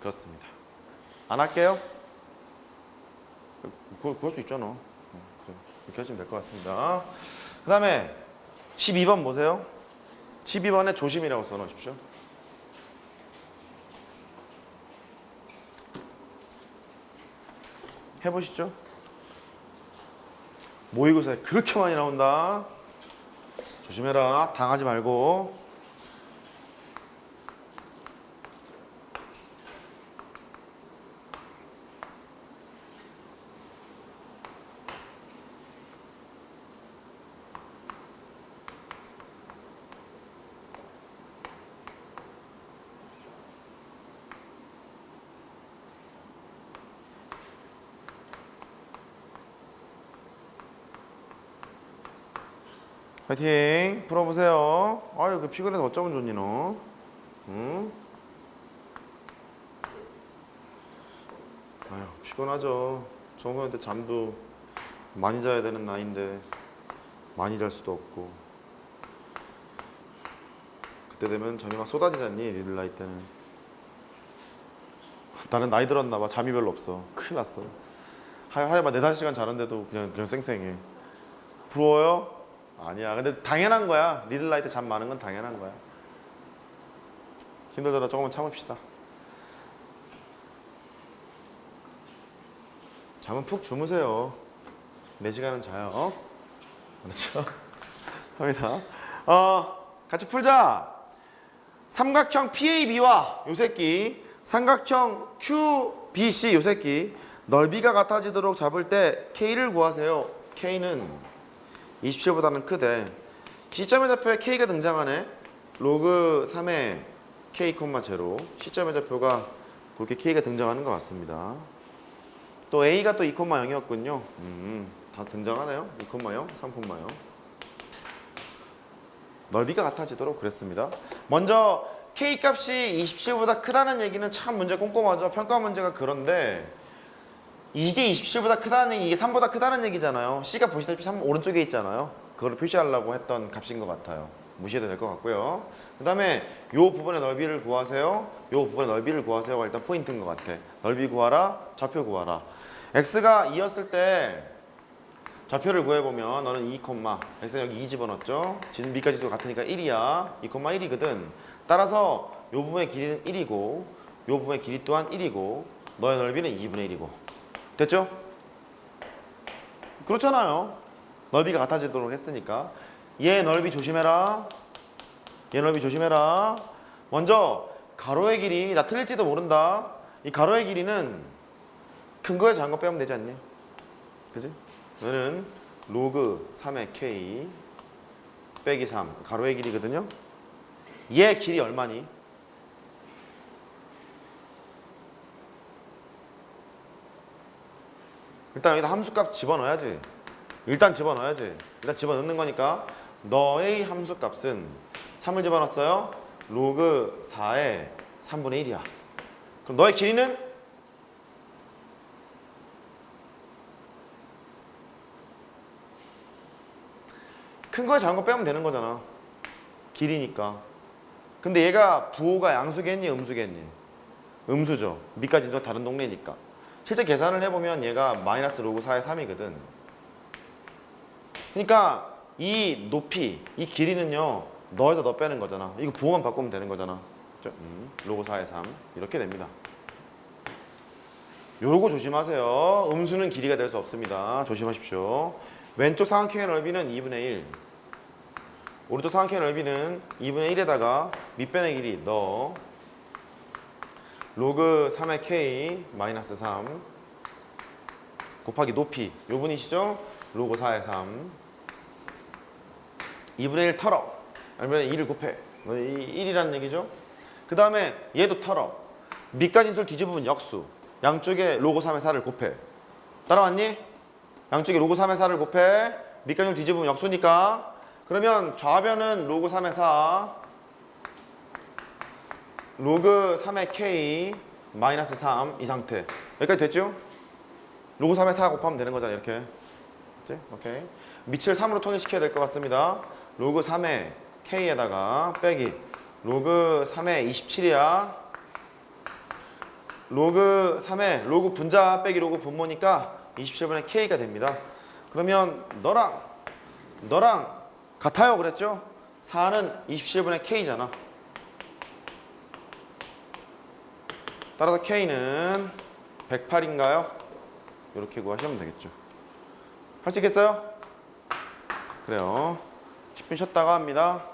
그렇습니다. 안 할게요. 구, 구할 수 있잖아. 이렇게 하시면 될 것 같습니다. 그 다음에 12번 보세요. 12번에 조심이라고 써놓으십시오. 해보시죠. 모의고사에 그렇게 많이 나온다. 조심해라. 당하지 말고. 파이팅 풀어보세요. 아유 그 피곤해서 어쩌면 좋니 너? 응? 아유 피곤하죠. 때 잠도 많이 자야 되는 나이인데 많이 잘 수도 없고 그때 되면 잠이 막 쏟아지잖니 니들 나이 때는 나는 나이 들었나 봐 잠이 별로 없어 큰일 났어 하- 하루에 막 네다섯 시간 자는데도 그냥 그냥 쌩쌩해 부러워요? 아니야. 근데 당연한 거야. 리들 나이 때 잠 많은 건 당연한 거야. 힘들더라 조금만 참읍시다. 잠은 푹 주무세요. 네 시간은 자요. 어? 그렇죠? 합니다. 어, 같이 풀자. 삼각형 PAB와 요 새끼, 삼각형 QBC 요 새끼 넓이가 같아지도록 잡을 때 K를 구하세요. K는 27보다는 크대. 시점의 좌표에 K가 등장하네. 로그 3의 K, 0. 시점의 좌표가 그렇게 K가 등장하는 것 같습니다. 또 A가 또 2, 0이었군요. 음, 다 등장하네요. 2, 0, 3, 0. 넓이가 같아지도록 그랬습니다. 먼저 K 값이 27보다 크다는 얘기는 참 문제 꼼꼼하죠. 평가 문제가 그런데 이게 27보다 크다는 이게 3보다 크다는 얘기잖아요. C가 보시다시피 3 오른쪽에 있잖아요. 그걸 표시하려고 했던 값인 것 같아요. 무시해도 될 것 같고요. 그 다음에 요 부분의 넓이를 구하세요. 요 부분의 넓이를 구하세요가 일단 포인트인 것 같아. 넓이 구하라, 좌표 구하라. x가 2였을 때 좌표를 구해보면 너는 2, x는 여기 2 집어넣었죠. 지금 밑까지도 같으니까 1이야. 2, 1이거든. 따라서 요 부분의 길이는 1이고 요 부분의 길이 또한 1이고 너의 넓이는 2분의 1이고 됐죠? 그렇잖아요. 넓이가 같아지도록 했으니까 얘 넓이 조심해라. 얘 넓이 조심해라. 먼저 가로의 길이 나 틀릴지도 모른다. 이 가로의 길이는 큰 거에 작은 거 빼면 되지 않니? 그지? 너는 로그 3의 k 빼기 3 가로의 길이거든요. 얘 길이 얼마니? 일단 여기다 함수값 집어넣어야지. 일단 집어넣어야지. 일단 집어넣는 거니까 너의 함수값은 3을 집어넣었어요. 로그 4의 3분의 1이야. 그럼 너의 길이는 큰 거에 작은 거 빼면 되는 거잖아. 길이니까. 근데 얘가 부호가 양수겠니, 음수겠니? 음수죠. 밑까지 저 다른 동네니까. 실제 계산을 해보면 얘가 마이너스 로그 4의 3이거든. 그러니까 이 높이, 이 길이는요. 너에서 너 빼는 거잖아. 이거 부호만 바꾸면 되는 거잖아. 음, 로그 4의 3 이렇게 됩니다. 요거 조심하세요. 음수는 길이가 될 수 없습니다. 조심하십시오. 왼쪽 삼각형의 넓이는 2분의 1. 오른쪽 삼각형의 넓이는 2분의 1에다가 밑변의 길이 너 로그 3의 k 마이너스 3 곱하기 높이. 요 분이시죠? 로그 4의 3 2분의 1 털어. 아니면 2를 곱해. 뭐이 1이라는 얘기죠? 그 다음에 얘도 털어. 밑까지 술 뒤집으면 역수. 양쪽에 로그 3의 4를 곱해. 따라왔니? 양쪽에 로그 3의 4를 곱해. 밑까지 술 뒤집으면 역수니까. 그러면 좌변은 로그 3의 4 로그 3의 k 마이너스 3 이 상태 여기까지 됐죠? 로그 3의 4 곱하면 되는 거잖아 이렇게 그치? 오케이 밑을 3으로 통일시켜야 될 것 같습니다 로그 3의 k에다가 빼기 로그 3의 27이야 로그 3에 로그 분자 빼기 로그 분모니까 27분의 K가 됩니다. 그러면 너랑 너랑 같아요 그랬죠? 4는 27분의 K잖아. 따라서 K는 108인가요? 이렇게 구하시면 되겠죠. 할 수 있겠어요? 그래요. 10분 쉬었다가 합니다.